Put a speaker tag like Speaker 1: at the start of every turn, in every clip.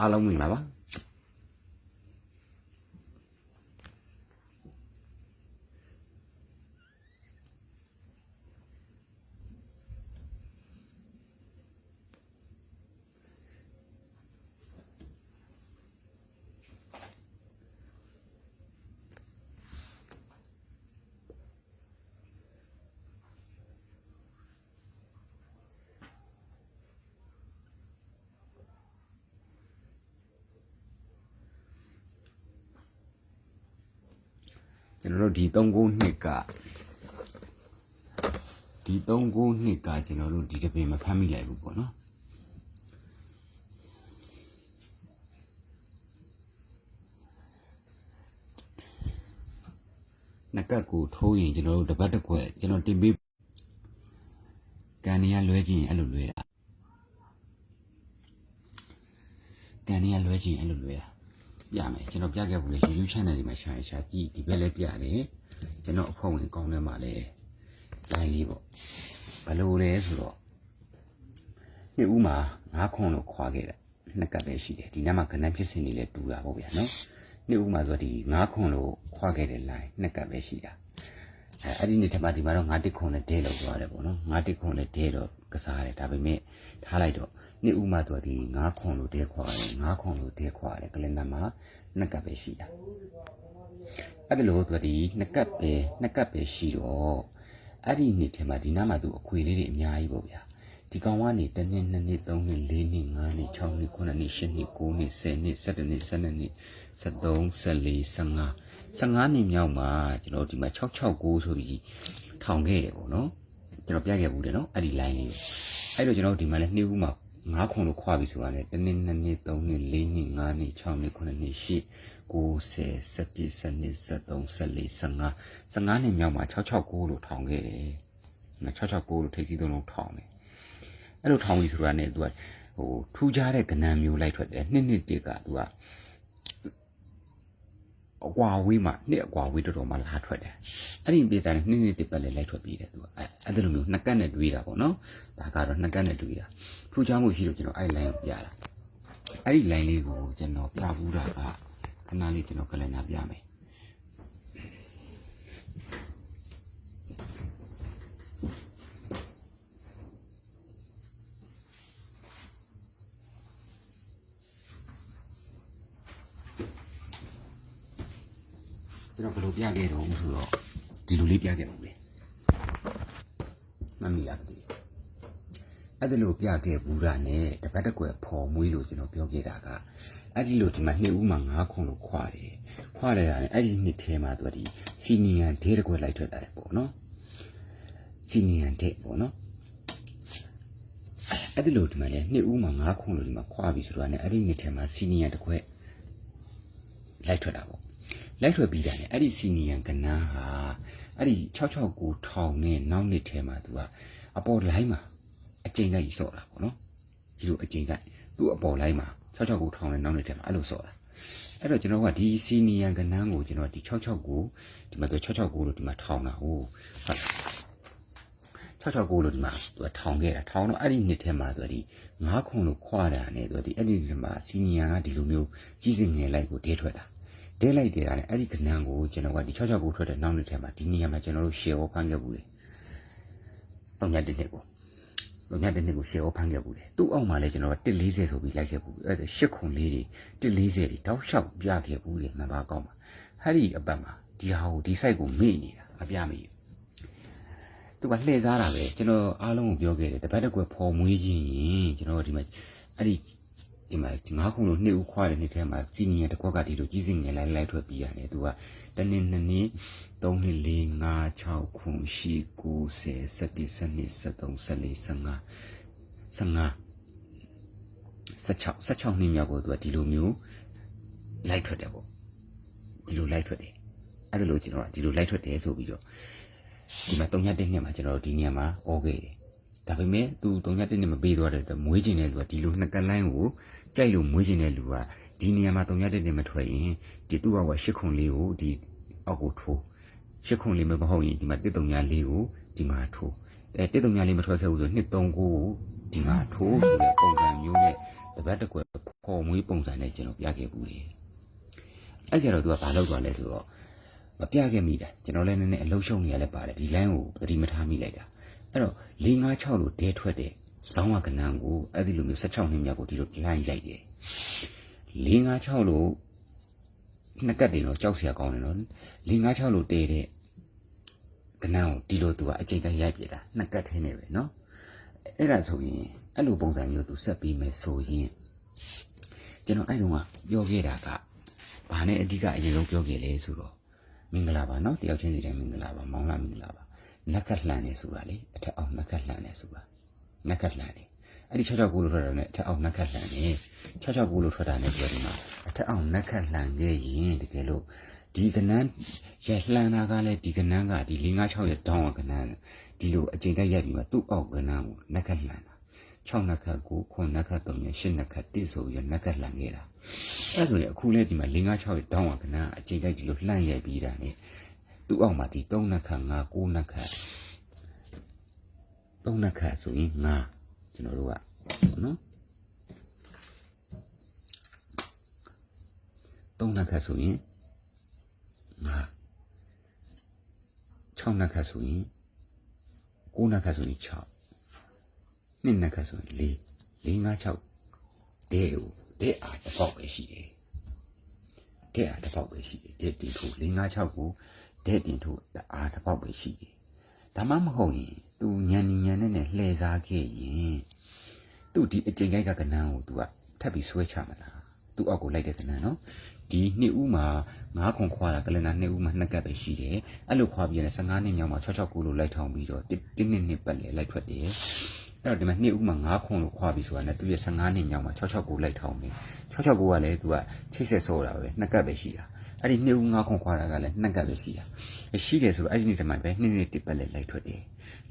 Speaker 1: အားလုံးမင်္ဂလာပါ ကျွန်တော်တို့ဒီ39နှစ်ကဒီ39နှစ်ကကျွန်တော်တို့ဒီတပင်မဖမ်းမိလိုက်ဘူးပေါ့နော်နကတ်ကိုထိုးရင်ကျွန်တော်တို့တပတ်တစ်ခွက်ကျွန်တော်တင်ပေးကန်နေရလွဲခြင်းအဲ့လိုလွဲတာကန်နေရလွဲခြင်းအဲ့လိုလွဲတာ ပြမယ်ကျွန်တော်ပြခဲ့ဘူးလေ YouTube channel ဒီမှာရှာရှာကြည့်ဒီဘက်လည်းပြတယ်ကျွန်တော်အဖွဲ့ဝင်ကောင်းတဲ့မှာလည်း line လေးပေါ့ဘယ်လိုလဲဆိုတော့နှစ်ဦးမှာငါးခွန်လို့ခွာခဲ့တယ်နှစ်ကပ်ပဲရှိတယ်ဒီနေ့မှာကဏ္ဍဖြစ်စဉ်တွေလည်းတူတာပေါ့ဗျာနော်နှစ်ဦးမှာဆိုတော့ဒီငါးခွန်လို့ခွာခဲ့တဲ့ line နှစ်ကပ်ပဲရှိတာအဲအဲ့ဒီနေ့ထက်မှဒီမှာတော့ငါးတစ်ခွန်နဲ့ဒဲလို့ပြောရတယ်ပေါ့နော်ငါးတစ်ခွန်နဲ့ဒဲတော့ကစားရတယ်ဒါပေမဲ့ ထားလိုက်တော့နှစ်ဦးမှာဆိုတော့ဒီငါးခွန်လို့ဒဲခွာရတယ်ငါးခွန်လို့ဒဲခွာရတယ်ကလင်ဒါမှာနှစ်ကပ်ပဲရှိတာအဲ့ဒါလို့သူကဒီနှစ်ကပ်ပဲနှစ်ကပ်ပဲရှိတော့အဲ့ဒီနှစ်ထဲမှာဒီနားမှာသူအခွေလေးတွေအများကြီးပေါ့ဗျာဒီကောင်ကနေတစ်နှစ်နှစ်နှစ်သုံးနှစ်လေးနှစ်ငါးနှစ်၆နှစ်9နှစ်10နှစ်9နှစ်10နှစ်12နှစ်12နှစ်13 14 15 15နှစ်မြောက်မှာကျွန်တော်ဒီမှာ669ဆိုပြီးထောင်ခဲ့တယ်ပေါ့နော်ကျွန်တော်ပြခဲ့ဘူးတယ်နော်အဲ့ဒီ line လေးကို အဲ့တော့ကျွန်တော်ဒီမှာလည်းနှိဦးမှာငါးခွန်လို့ခွာပြီဆိုတာနဲ့တစ်နှစ်နှစ်နှစ်သုံးနှစ်လေးနှစ်ငါးနှစ်6နှစ်9နှစ်10 90 17 12 13 14 15 15နှစ်မြောက်မှာ669လို့ထောင်ခဲ့တယ်။နော်669လို့ထိပ်စီးသုံးလုံးထောင်တယ်။အဲ့လိုထောင်ပြီဆိုတာနဲ့သူကဟိုထူးခြားတဲ့ကဏ္ဍမျိုးလိုက်ထွက်တယ်။နှစ်နှစ်တည်းကသူက အကွာဝေးမှာနှစ်အကွာဝေးတော်တော်မှလာထွက်တယ်။အဲ့ဒီပြည်တိုင်းနှစ်နှစ်တည်းပဲလိုက်ထွက်ပြီးတယ်သူကအဲ့အဲ့လိုမျိုးနှစ်ကတ်နဲ့တွေးတာပေါ့နော်။ဒါကတော့နှစ်ကတ်နဲ့တွေးတာ။ထူးခြားမှုရှိလို့ကျွန်တော်အဲ့ line ကိုပြတာ။အဲ့ဒီ line လေးကိုကျွန်တော်ပြဘူးတာကခဏလေးကျွန်တော်ကလန်နာပြမယ်ကျွန်တော်ဘယ် လိုပြခဲ့တော့ဆိုတော့ဒီလိုလေးပြခဲ့ပါဦးလေမမီရပါသေးအဲ့ဒါလိုပြခဲ့ဘူးတာနဲ့တပတ်တစ်ကွယ်ဖော်မွေးလို့ကျွန်တော်ပြောခဲ့တာကအဲ့ဒီလိုဒီမှာနှစ်ဦးမှာငါးခွန်လို့ခွာတယ်ခွာတယ်ကလည်းအဲ့ဒီနှစ်ထဲမှာသူကဒီစီနီယန်ဒဲတစ်ကွယ်လိုက်ထွက်တာပေါ့နော်စီနီယန်ဒဲပေါ့နော်အဲ့ဒီလိုဒီမှာလေနှစ်ဦးမှာငါးခွန်လို့ဒီမှာခွာပြီဆိုတော့ねအဲ့ဒီနှစ်ထဲမှာစီနီယန်တစ်ခွက်လိုက်ထွက်တာပေါ့ လိုက်ထွက်ပြီးတာねအဲ့ဒီစီနီယန်ကနန်းဟာအဲ့ဒီ669ထောင်နဲ့နောက်နှစ်ထဲမှာသူကအပေါ်လိုင်းမှာအကျိန်ကကြီးစော့တာပေါ့နော်ဒီလိုအကျိန်ကသူ့အပေါ်လိုက်မှာ66ကိုထောင်းနေနောက်နေတဲ့မှာအဲ့လိုစော့တာအဲ့တော့ကျွန်တော်ကဒီစီနီယန်ကနန်းကိုကျွန်တော်ဒီ66ကိုဒီမှာသူ66လို့ဒီမှာထောင်းတာဟုတ်ဟုတ်66လို့ဒီမှာသူကထောင်းခဲ့တာထောင်းတော့အဲ့ဒီနှစ်ထဲမှာသူကဒီငါးခွန်လို့ခွာတာနဲ့သူကဒီအဲ့ဒီဒီမှာစီနီယန်ကဒီလိုမျိုးကြီးစင်ငယ်လိုက်ကိုတဲထွက်တာ တဲလိုက်တဲ့ကလည်းအဲ့ဒီကနန်းကိုကျွန်တော်ကဒီ66ကိုထွက်တဲ့နောက်နှစ်ထဲမှာဒီနေရာမှာကျွန်တော်တို့ share ဖန်ခဲ့ဘူးလေတော့ညတဲ့နှစ်ကိုတော့ညတဲ့နေ့ကိုရှယ်ဩဖမ်းခဲ့ဘူးလေသူ့အောက်မှာလည်းကျွန်တော်က140ဆိုပြီးလိုက်ခဲ့ဘူးအဲ့ဒါရှစ်ခွန်လေးတွေ140တွေတောက်လျှောက်ပြခဲ့ဘူးလေမှန်ပါကောင်းပါဟဲ့ဒီအပတ်မှာဒီဟာကိုဒီ site ကိုမေ့နေတာအပြမေ့သူကလှည့်စားတာပဲကျွန်တော်အားလုံးကိုပြောခဲ့တယ်တပတ်တစ်ကွယ်ဖော်မွေးခြင်းရင်ကျွန်တော်ဒီမှာအဲ့ဒီ ဒီမှာငါးခုလို့နှစ်ဦးခွာတဲ့နှစ်ထဲမှာစီနီယာတစ်ခွက်ကဒီလိုကြီးစင်ငယ်လိုက်လိုက်ထွက်ပြီးရတယ်သူကတနည်းနှစ်နည်း3နှစ်4 5 6ခု8 9 10 11 12 13 14 15 16 16နှစ်မြောက်ကိုသူကဒီလိုမျိုးလိုက်ထွက်တယ်ပေါ့ဒီလိုလိုက်ထွက်တယ်အဲ့ဒါလို့ကျွန်တော်ကဒီလိုလိုက်ထွက်တယ်ဆိုပြီးတော့ဒီမှာ3ညတစ်နှစ်မှာကျွန်တော်တို့ဒီနေရာမှာអောခဲ့တယ် ဒါပေမဲ့သူ3ညတစ်နှစ်မပေးသွားတဲ့အတွက်မွေးကျင်တဲ့လူကဒီလိုနှစ်ကလိုင်းကိုကြိုက်လို့မွေးကျင်တဲ့လူကဒီနေရာမှာ3ညတစ်နှစ်မထွက်ရင်ဒီသူ့ဘဝရှစ်ခွန်လေးကိုဒီအောက်ကိုထိုးရှစ်ခွန်လေးမဟုတ်ရင်ဒီမှာတစ်3ညလေးကိုဒီမှာထိုးအဲတစ်3ညလေးမထွက်ခဲ့ဘူးဆိုနှစ်3ကိုဒီမှာထိုးဆိုတဲ့ပုံစံမျိုးနဲ့တပတ်တစ်ကွယ်ခေါ်မွေးပုံစံနဲ့ကျွန်တော်ပြခဲ့ဘူးလေအဲ့ကြတော့သူကဘာလုပ်သွားလဲဆိုတော့မပြခဲ့မိတာကျွန်တော်လည်းနည်းနည်းအလုံးရှုံနေရလဲပါတယ်ဒီ line ကိုသတိမထားမိလိုက်တာ အဲ့တော့၄၅6လို့ဒဲထွက်တဲ့ဇောင်းဝကနန်းကိုအဲ့ဒီလိုမျိုး16နှစ်မြောက်ကိုဒီလိုလှမ်းရိုက်တယ်၄၅6လို့နှစ်ကတ်တင်တော့ကြောက်စရာကောင်းတယ်နော်၄၅6လို့တဲတဲ့ကနန်းကိုဒီလိုသူကအကျိတ်တက်ရိုက်ပြတာနှစ်ကတ်ထင်းနေပဲနော်အဲ့ဒါဆိုရင်အဲ့လိုပုံစံမျိုးသူဆက်ပြီးမယ်ဆိုရင်ကျွန်တော်အဲ့တုန်းကပြောခဲ့တာကဘာနဲ့အဓိကအရင်ဆုံးပြောခဲ့လဲဆိုတော့မင်္ဂလာပါနော်တယောက်ချင်းစီတိုင်းမင်္ဂလာပါမောင်လာမင်္ဂလာပါ နက်ကတ်လှန်နေဆိုတာလေအထက်အောင်နက်ကတ်လှန်နေဆိုတာနက်ကတ်လှန်နေအဲ့ဒီ669လို့ထွက်တာနဲ့အထက်အောင်နက်ကတ်လှန်နေ669လို့ထွက်တာနဲ့ပြောဒီမှာအထက်အောင်နက်ကတ်လှန်ခဲ့ရင်တကယ်လို့ဒီကနန်းရလှန်တာကလည်းဒီကနန်းကဒီ556ရဲ့တောင်းကကနန်းဒီလိုအကျင့်တက်ရိုက်ပြီးမှသူ့အောက်ကနန်းကိုနက်ကတ်လှန်တာ6နက်ကတ်ကို9နက်ကတ်3နဲ့10နက်ကတ်1ဆိုပြီးနက်ကတ်လှန်ခဲ့တာအဲ့ဆိုရင်အခုလည်းဒီမှာ556ရဲ့တောင်းကကနန်းအကျင့်တက်ဒီလိုလှန်ရိုက်ပြီးတာ ਨੇ သူ့အောက်မှာဒီ3နက်ခတ်5 9နက်ခတ်3နက်ခတ်ဆိုရင်5ကျွန်တော်တို့ကနော်3နက်ခတ်ဆိုရင်5 6နက်ခတ်ဆိုရင်9နက်ခတ်ဆိုရင်6နှစ်နက်ခတ်ဆိုရင်4 4 5 6တဲ့ဟိုတဲ့အားတစ်ပေါက်ပဲရှိတယ်တဲ့အားတစ်ပေါက်ပဲရှိတယ်တဲ့တီထိုး4 5 6ကို တဲ့တင်ထိုးအားတစ်ပေါက်ပဲရှိတယ်ဒါမှမဟုတ်ရင်သူညံညညံနဲ့နဲ့လှည့်စားခဲ့ရင်သူဒီအကျင့်ကြိုက်ကကနန်းကိုသူကထပ်ပြီးဆွဲချမလားသူအောက်ကိုလိုက်တဲ့ကနန်းနော်ဒီနှစ်ဦးမှာ9ခွန်ခွာတာကလန်နာနှစ်ဦးမှာနှစ်ကပ်ပဲရှိတယ်အဲ့လိုခွာပြီးရင်15နှစ်မြောက်မှာ669လို့လိုက်ထောင်ပြီးတော့1နှစ်နှစ်ပတ်လေလိုက်ထွက်တယ်အဲ့တော့ဒီမှာနှစ်ဦးမှာ9ခွန်လို့ခွာပြီးဆိုတာနဲ့သူရဲ့15နှစ်မြောက်မှာ669လိုက်ထောင်တယ်669ကလည်းသူကချိတ်ဆက်ဆောတာပဲနှစ်ကပ်ပဲရှိတာ အဲ့ဒီနှစ်ဦး9ခွန်ခွာတာကလည်းနှစ်ကပ်ပဲရှိတာရှိတယ်ဆိုတော့အဲ့ဒီနေ့တည်းမှာပဲနှစ်နှစ်တစ်ပတ်လေလိုက်ထွက်တယ်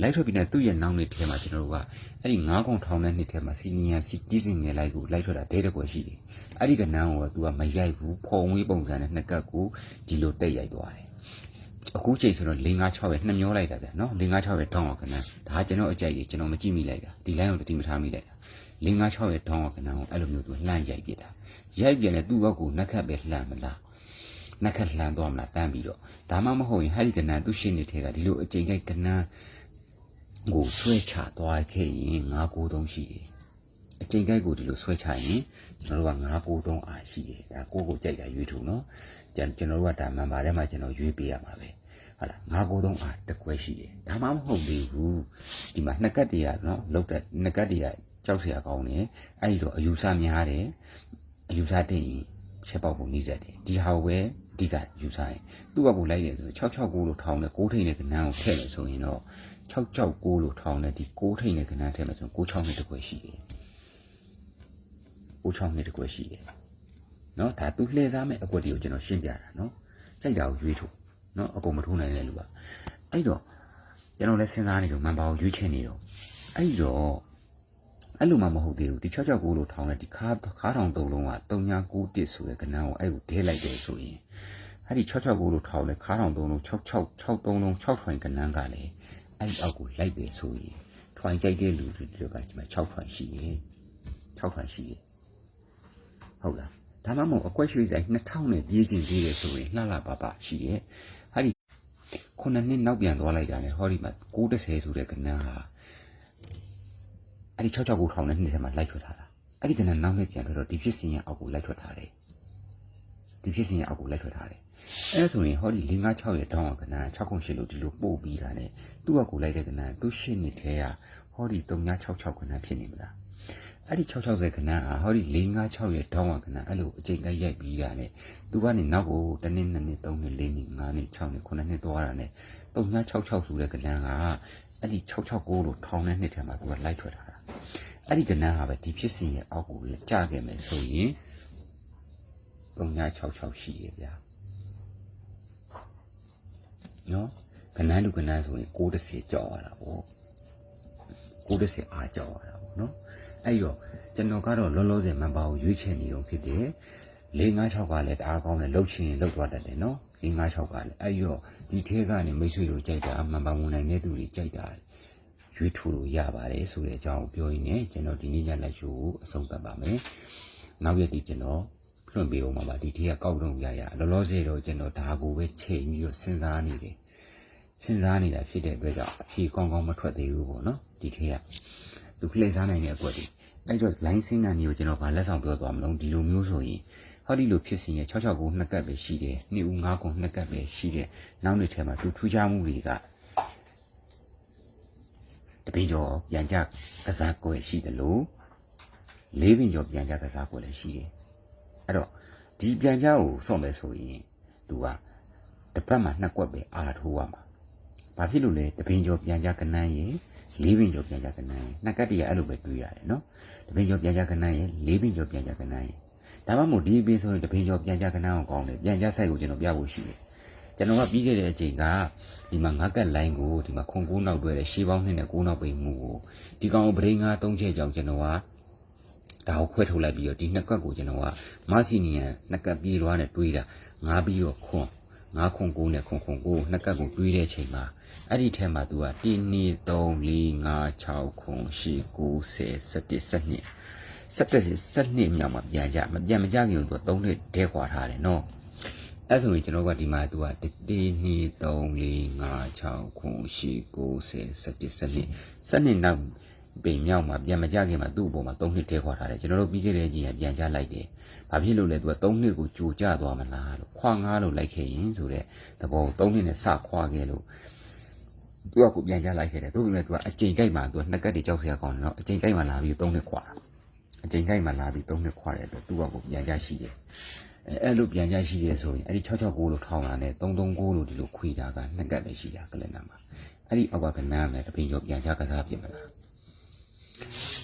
Speaker 1: လိုက်ထွက်ပြီးတဲ့သူ့ရဲ့နောက်နေ့ထဲမှာကျွန်တော်တို့ကအဲ့ဒီ9ခွန်ထောင်တဲ့နှစ်ထဲမှာစီနီယာစီကြီးစင်ငယ်လိုက်ကိုလိုက်ထွက်တာဒဲတကွယ်ရှိတယ်အဲ့ဒီကနန်းကိုကသူကမရိုက်ဘူးဖော်ဝေးပုံစံနဲ့နှစ်ကပ်ကိုဒီလိုတက်ရိုက်သွားတယ်အခုချိန်ဆိုတော့၄၅6ပဲနှစ်မျောလိုက်တာဗျာနော်၄၅6ပဲတောင်းအောင်ကနန်းဒါကျွန်တော်အကြိုက်ကြီးကျွန်တော်မကြည့်မိလိုက်တာဒီ line ကိုတတိမထားမိလိုက်တာ၄၅6ရဲ့တောင်းအောင်ကနန်းကိုအဲ့လိုမျိုးသူလှမ်းရိုက်ပြတာရိုက်ပြန်တယ်သူ့ဘက်ကိုနှက်ခတ်ပဲလှမ်းမလား နှက်ခတ်လှမ်းသွားမလားတန်းပြီးတော့ဒါမှမဟုတ်ရင်ဟဲ့ဒီကနန်းသူ့ရှင်းနေထဲကဒီလိုအကြိမ်ကြိုက်ကနန်းကိုဆွဲချသွားခဲ့ရင်၅၉သုံးရှိတယ်အကြိမ်ကြိုက်ကိုဒီလိုဆွဲချရင်ကျွန်တော်တို့က9 9တုံးအားရှိတယ်ဒါကိုကိုကြိုက်တာရွေးထုံနော်ကျွန်ကျွန်တော်တို့ကဒါမန်ပါထဲမှာကျွန်တော်ရွေးပေးရမှာပဲဟုတ်လား9 9တုံးအားတစ်ခွဲရှိတယ်ဒါမှမဟုတ်သေးဘူးဒီမှာနှစ်ကတ်တည်းကနော်လောက်တဲ့နှစ်ကတ်တည်းကကြောက်เสียကောင်းတယ်အဲ့ဒီတော့အယူဆများတယ်အယူဆတဲ့ရင်ချက်ပေါက်ကိုနှီးစက်တယ်ဒီဟာကိုပဲ အဓိကယူဆရင်သူ့ဘက်ကိုလိုက်တယ်ဆို669လို့ထောင်းတယ်6ထိန်တဲ့ကနန်းကိုထည့်လို့ဆိုရင်တော့669လို့ထောင်းတယ်ဒီ6ထိန်တဲ့ကနန်းထည့်လို့ဆိုရင်6 6နှစ်တစ်ခွဲရှိတယ်ဦးချောင်းနှစ်တကွယ်ရှိတယ်။နော်ဒါသူလှည့်စားမဲ့အကွက်တွေကိုကျွန်တော်ရှင်းပြတာနော်။ကြိုက်တာကိုရွေးထုတ်နော်အကုန်မထိုးနိုင်တဲ့လူကအဲ့တော့ကျွန်တော်လည်းစဉ်းစားနေတော့မန်ပါကိုရွေးချင်နေတော့အဲ့တော့ အဲ့လိုမှမဟုတ်သေးဘူးဒီ669လို့ထောင်းတဲ့ဒီခါခါထောင်သုံးလုံးက3991ဆိုတဲ့ကဏ္ဍကိုအဲ့ကိုဒဲလိုက်တယ်ဆိုရင်အဲ့ဒီ669လို့ထောင်းတဲ့ခါထောင်သုံးလုံး6663လုံး6ထွင်ကဏ္ဍကလည်းအဲ့ဒီအောက်ကိုလိုက်တယ်ဆိုရင်ထွင်ကြိုက်တဲ့လူတွေကဒီမှာ6ထွင်ရှိတယ်6ထွင်ရှိတယ်ဟုတ်လားဒါမှမဟုတ်အကွက်ရွှေဆိုင်2000နဲ့ပြေးကျင်သေးတယ်ဆိုရင်လှလှပပရှိရဲ့ဟာဒီခုနှစ်နှစ်နောက်ပြန်သွားလိုက်တာလေဟောဒီမှာ930ဆိုတဲ့ကဏ္ဍဟာ အဲ့ဒီ669ထောင်နဲ့နှစ်ထဲမှာလိုက်ထွက်ထားတာအဲ့ဒီကဏ္ဍနောက်နှစ်ပြန်ထွက်တော့ဒီဖြစ်စဉ်ရဲ့အောက်ကိုလိုက်ထွက်ထားတယ်ဒီဖြစ်စဉ်ရဲ့အောက်ကိုလိုက်ထွက်ထားတယ်အဲဆိုရင်ဟောဒီ556ရဲ့တောင်းအောင်ကဏ္ဍ608လို့ဒီလိုပို့ပြီးတာ ਨੇ သူ့ဘက်ကိုလိုက်တဲ့ကဏ္ဍသူ့ရှစ်နှစ်ထဲကဟောဒီ3966ကဏ္ဍဖြစ်နေမလားအဲ့ဒီ660ခဏဟာဟောဒီ456ရဲ့တောင်းဝခဏအဲ့လိုအချိန်ကရိုက်ပြီးတာနဲ့သူကနေနောက်ကိုတနည်းနှစ်နှစ်သုံးနှစ်လေးနှစ်ငါးနှစ်6နှစ်9နှစ်သွားတာနဲ့3966ဆိုတဲ့ကဏ္ဍကအဲ့ဒီ669လို့ထောင်းတဲ့နှစ်ထဲမှာသူကလိုက်ထွက်ထားတာ အဲ့ဒီကဏ္ဍဟာပဲဒီဖြစ်စဉ်ရဲ့အောက်ကိုကြာခဲ့မယ်ဆိုရင်3966ရှိရဲ့ဗျာနော်ကဏ္ဍလူကဏ္ဍဆိုရင်60ကြောက်ရတာပေါ့60အားကြောက်ရတာပေါ့နော်အဲ့တော့ကျွန်တော်ကတော့လောလောဆယ်မန်ပါကိုရွေးချယ်နေတော့ဖြစ်တယ်၄၅6ကလည်းတအားကောင်းတယ်လှုပ်ချင်ရင်လှုပ်သွားတတ်တယ်နော်၄၅6ကလည်းအဲ့တော့ဒီထဲကနေမိတ်ဆွေတို့ကြိုက်တာမန်ပါဝင်နိုင်တဲ့သူတွေကြိုက်တာ ရွေးထူလို့ရပါတယ်ဆိုတဲ့အကြောင်းကိုပြောရင်းနဲ့ကျွန်တော်ဒီနေ့ညလက်ရှိုးကိုအဆုံးသတ်ပါမယ်။နောက်ရက်ဒီကျွန်တော်လွှင့်ပေးအောင်ပါဒီဒီကကောက်တော့ရရလောလောဆယ်တော့ကျွန်တော်ဒါကိုပဲချိန်ပြီးတော့စဉ်းစားနေတယ်။စဉ်းစားနေတာဖြစ်တဲ့အတွက်ကြောင့်အဖြေကောင်းကောင်းမထွက်သေးဘူးပေါ့နော်ဒီထက်ကသူခလိစားနိုင်တဲ့အကွက်တွေအဲ့တော့ line စဉ်းစားနေကိုကျွန်တော်ဗာလက်ဆောင်ပြောသွားမလို့ဒီလိုမျိုးဆိုရင်ောဒီလိုဖြစ်စဉ်ရဲ့669နှစ်ကပ်ပဲရှိတယ်2ဦး9ခုနှစ်ကပ်ပဲရှိတယ်နောက်နေ့ထဲမှာသူထူးခြားမှုတွေက တစ်ပင်ကျော်ပြန်ကြကစားကွယ်ရှိတယ်လို့လေးပင်ကျော်ပြန်ကြကစားကွယ်လည်းရှိတယ်အဲ့တော့ဒီပြန်ကြကိုစွန့်မယ်ဆိုရင်သူကတစ်ပတ်မှာနှစ်ကွက်ပဲအားထိုးရမှာဘာဖြစ်လို့လဲတစ်ပင်ကျော်ပြန်ကြကနန်းရင်လေးပင်ကျော်ပြန်ကြကနန်းရင်နှစ်ကပ်တည်းကအဲ့လိုပဲတွေးရတယ်နော်တစ်ပင်ကျော်ပြန်ကြကနန်းရင်လေးပင်ကျော်ပြန်ကြကနန်းရင်ဒါမှမဟုတ်ဒီပင်ဆိုရင်တစ်ပင်ကျော်ပြန်ကြကနန်းအောင်ကောင်းတယ်ပြန်ကြဆိုင်ကိုကျွန်တော်ပြဖို့ရှိတယ် ကျွန်တော်ကပြီးခဲ့တဲ့အချိန်ကဒီမှာငါးကက်လိုင်းကိုဒီမှာခွန်9နောက်တွဲတဲ့ရှေးပေါင်း2နဲ့9နောက်ပိမှုကိုဒီကောင်ကိုဗရိန်5 3ချက်ကြောင့်ကျွန်တော်ကဒါကိုခွဲထုတ်လိုက်ပြီးတော့ဒီနှစ်ကက်ကိုကျွန်တော်ကမဆီနီယန်နှစ်ကက်ပြေးလွားနဲ့တွေးတာငါးပြီးတော့ခွန်ငါးခွန်9နဲ့ခွန်ခွန်9နှစ်ကက်ကိုတွေးတဲ့အချိန်မှာအဲ့ဒီထဲမှာ तू က1 2 3 4 5 6ခွန်8 9 10 11 12 17 12မြောက်မှာပြန်ကြမပြန်မကြခင်ကို तू 3နှစ်တဲခွာထားတယ်နော် အဲ့ဆိုရင်ကျွန်တော်ကဒီမှာသူက1 2 3 4 5 6 9 10 11 12 12နောက်ပေမြောက်မှာပြန်မကြခင်မှာသူ့အပေါ်မှာ3နှစ်ဒဲခွာထားတယ်ကျွန်တော်တို့ပြီးခဲ့တဲ့ကြီးကပြန်ကြလိုက်တယ်ဘာဖြစ်လို့လဲသူက3နှစ်ကိုကြိုကြသွားမလားလို့ခွာငားလို့လိုက်ခဲ့ရင်ဆိုတဲ့သဘော3နှစ်နဲ့စခွာခဲ့လို့သူကကိုပြန်ကြလိုက်ခဲ့တယ်သူကလည်းသူကအချိန်ကြိုက်မှသူကနှစ်ကက်တွေကြောက်စရာကောင်းတယ်နော်အချိန်ကြိုက်မှလာပြီး၃နှစ်ခွာတာအချိန်ကြိုက်မှလာပြီး၃နှစ်ခွာတဲ့အတွက်သူကကိုပြန်ကြရှိတယ် အဲအဲ့လိုပြန်ကြရှိတယ်ဆိုရင်အဲ့ဒီ669လို့ထောင်းလာတယ်339လို့ဒီလိုခွေတာကနှစ်ကက်ပဲရှိတာကလန်နာမှာအဲ့ဒီအောက်ကကနမ်းမယ်တပင်ကျော်ပြန်ကြကစားပြင်မလား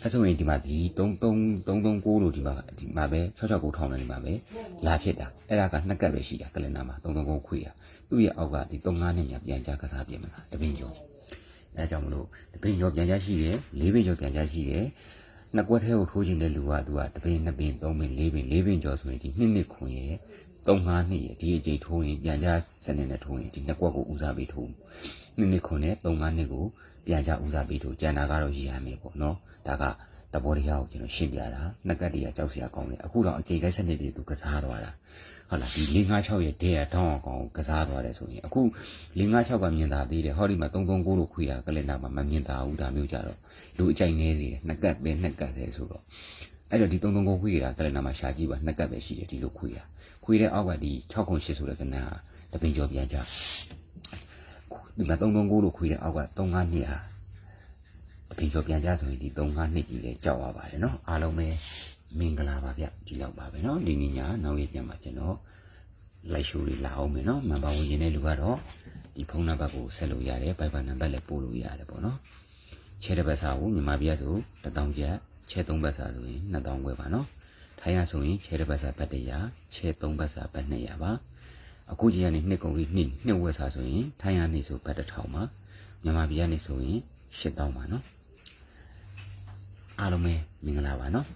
Speaker 1: အဲ့ဆိုရင်ဒီမှာဒီ33 339လို့ဒီမှာဒီမှာပဲ669ထောင်းတယ်ဒီမှာပဲလာဖြစ်တာအဲ့ဒါကနှစ်ကက်ပဲရှိတာကလန်နာမှာ339ခွေတာသူ့ရဲ့အောက်ကဒီ35နဲ့မြပြန်ကြကစားပြင်မလားတပင်ကျော်အဲဒါကြောင့်မလို့တပင်းကျော်ပြန်ကြရှိတယ်လေးပင်ကျော်ပြန်ကြရှိတယ် နှစ်ကွက်ထဲကိုထိုးခြင်းတဲ့လူကသူကတပင်းနှစ်ပင်သုံးပင်လေးပင်လေးပင်ကျော်ဆိုရင်ဒီနှစ်နှစ်ခွန်ရဲ့သုံးငါးနှစ်ရဲ့ဒီအကြိမ်ထိုးရင်ပြန်ကြစနစ်နဲ့ထိုးရင်ဒီနှစ်ကွက်ကိုဦးစားပေးထိုးနှစ်နှစ်ခွန်နဲ့သုံးငါးနှစ်ကိုပြန်ကြဦးစားပေးထိုးကျန်တာကတော့ရည်ရမယ်ပေါ့နော်ဒါကတဘောတရားကိုကျွန်တော်ရှင်းပြတာနှစ်ကတ်တည်းကကြောက်စရာကောင်းတယ်အခုတော့အကြိမ်ကိုက်စနစ်တွေသူကစားသွားတာ ဟုတ်လားဒီ656ရဲ့ဒဲရတောင်းအောင်ကောင်ကစားသွားတယ်ဆိုရင်အခု656ကမြင်သာသေးတယ်ဟောဒီမှာ339လို့ခွေတာကလည်းနာမှာမမြင်သာဘူးဒါမျိုးကြတော့လူအကြိုက်နေစီတယ်နှစ်ကတ်ပဲနှစ်ကတ်သေးဆိုတော့အဲ့တော့ဒီ339ခွေတာကလည်းနာမှာရှာကြည့်ပါနှစ်ကတ်ပဲရှိတယ်ဒီလိုခွေတာခွေတဲ့အောက်ကဒီ608ဆိုတဲ့ကနန်းဟာတပင်ကျော်ပြန်ကြဒီမှာ339လို့ခွေတဲ့အောက်က35နှစ်ဟာတပင်ကျော်ပြန်ကြဆိုရင်ဒီ35နှစ်ကြီးလဲကြောက်ရပါတယ်နော်အားလုံးပဲ မင်္ဂလာပါဗျဒီလောက်ပါပဲနော်ဒီနေ့ညနောက်ရက်ညမှာကျွန်တော်လိုက်ရှိုးလေးလာအောင်မယ်နော်မန်ပါဝင်ရင်တဲ့လူကတော့ဒီဖုန်းနံပါတ်ကိုဆက်လို့ရတယ်ပိုက်ပါနံပါတ်လည်းပို့လို့ရတယ်ပေါ့နော်ချဲတစ်ပတ်စာကိုမြန်မာပြည်ဆို1000ကျပ်ချဲ3ပတ်စာဆိုရင်2000ခွဲပါနော်ထိုင်းရဆိုရင်ချဲတစ်ပတ်စာဘတ်100ချဲ3ပတ်စာဘတ်200ပါအခုကြီးကနေနှစ်ကုန်ပြီးနှစ်နှစ်ဝက်စာဆိုရင်ထိုင်းရနေဆိုဘတ်1000ပါမြန်မာပြည်ကနေဆိုရင်8000ပါနော်အားလုံးပဲမင်္ဂလာပါနော်